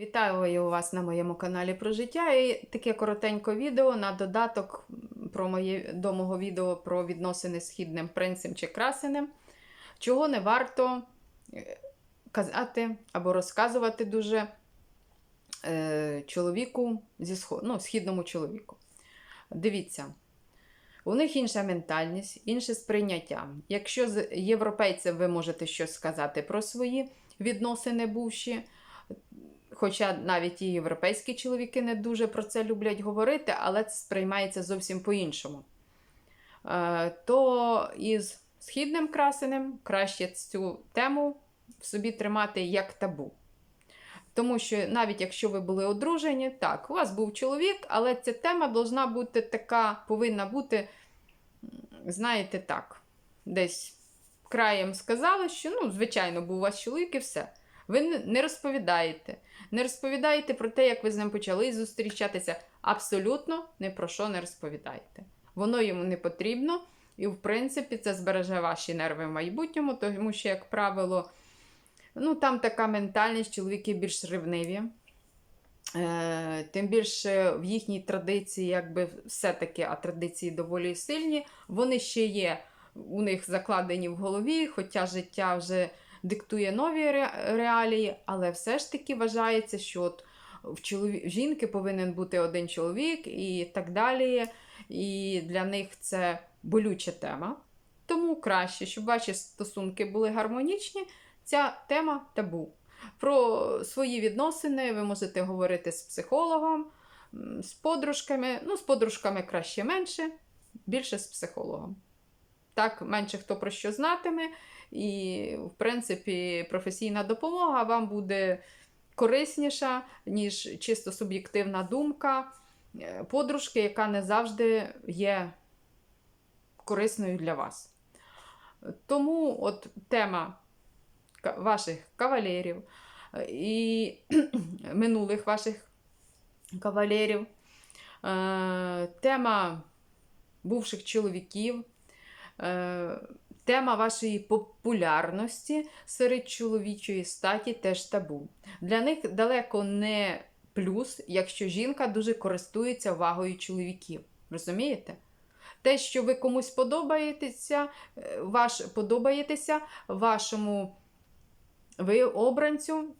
Вітаю вас на моєму каналі про життя і таке коротеньке відео на додаток про моє, до мого відео про відносини з східним принцем чи красенем, чого не варто е, казати або розказувати дуже е, чоловіку зі ну, східному чоловіку. Дивіться, у них інша ментальність, інше сприйняття. Якщо з європейцем ви можете щось сказати про свої відносини бувші, Хоча навіть і європейські чоловіки не дуже про це люблять говорити, але це сприймається зовсім по-іншому. Е, То із східним красенем краще цю тему в собі тримати як табу. Тому що навіть якщо ви були одружені, так, у вас був чоловік, але ця тема должна бути така, повинна бути, знаєте, так, десь краєм сказали, що, ну, звичайно, був у вас чоловік і все. Ви не розповідаєте. Не розповідаєте про те, як ви з ним почали зустрічатися. Абсолютно не про що не розповідаєте. Воно йому не потрібно, і, в принципі, це збереже ваші нерви в майбутньому, тому що, як правило, ну, там така ментальність, чоловіки більш ревниві. Е, Тим більше в їхній традиції, якби все-таки, а традиції доволі сильні, вони ще є у них закладені в голові, хоча життя вже диктує нові реалії, але все ж таки вважається, що от в чолові... жінки повинен бути один чоловік і так далі. І для них це болюча тема. Тому краще, щоб ваші стосунки були гармонічні, ця тема табу. Про свої відносини ви можете говорити з психологом, з подружками. Ну, з подружками краще менше, більше з психологом. Так, менше хто про що знатиме, і, в принципі, професійна допомога вам буде корисніша, ніж чисто суб'єктивна думка е, подружки, яка не завжди є корисною для вас. Тому от тема ваших кавалерів е, і минулих ваших кавалерів, е, тема бувших чоловіків, тема вашої популярності серед чоловічої статі теж табу. Для них далеко не плюс, якщо жінка дуже користується увагою чоловіків. Розумієте? Те, що ви комусь подобаєтеся, е, ваш, подобаєтеся вашому ви обранцю,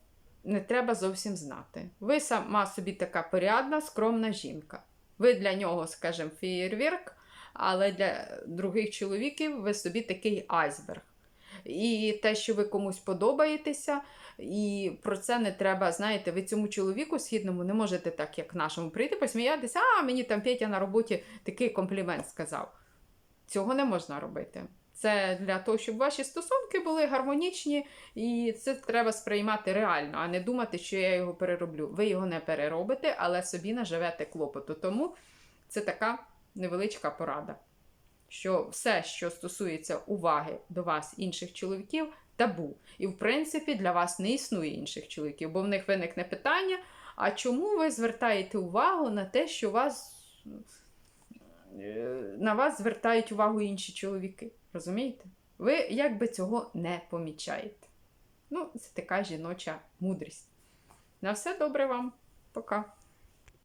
не треба зовсім знати. Ви сама собі така порядна, скромна жінка. Ви для нього, скажімо, феєрверк, але для других чоловіків ви собі такий айсберг. І те, що ви комусь подобаєтеся, і про це не треба, знаєте, ви цьому чоловіку східному не можете так, як нашому, прийти, посміятися, а мені там Петя на роботі такий комплімент сказав. Цього не можна робити. Це для того, щоб ваші стосунки були гармонічні, і це треба сприймати реально, а не думати, що я його перероблю. Ви його не переробите, але собі наживете клопоту. Тому це така невеличка порада. Що все, що стосується уваги до вас, інших чоловіків, табу. І, в принципі, для вас не існує інших чоловіків, бо в них виникне питання: а чому ви звертаєте увагу на те, що вас, е, на вас звертають увагу інші чоловіки? Розумієте? Ви якби цього не помічаєте. Ну, це така жіноча мудрість. На все добре вам. Пока.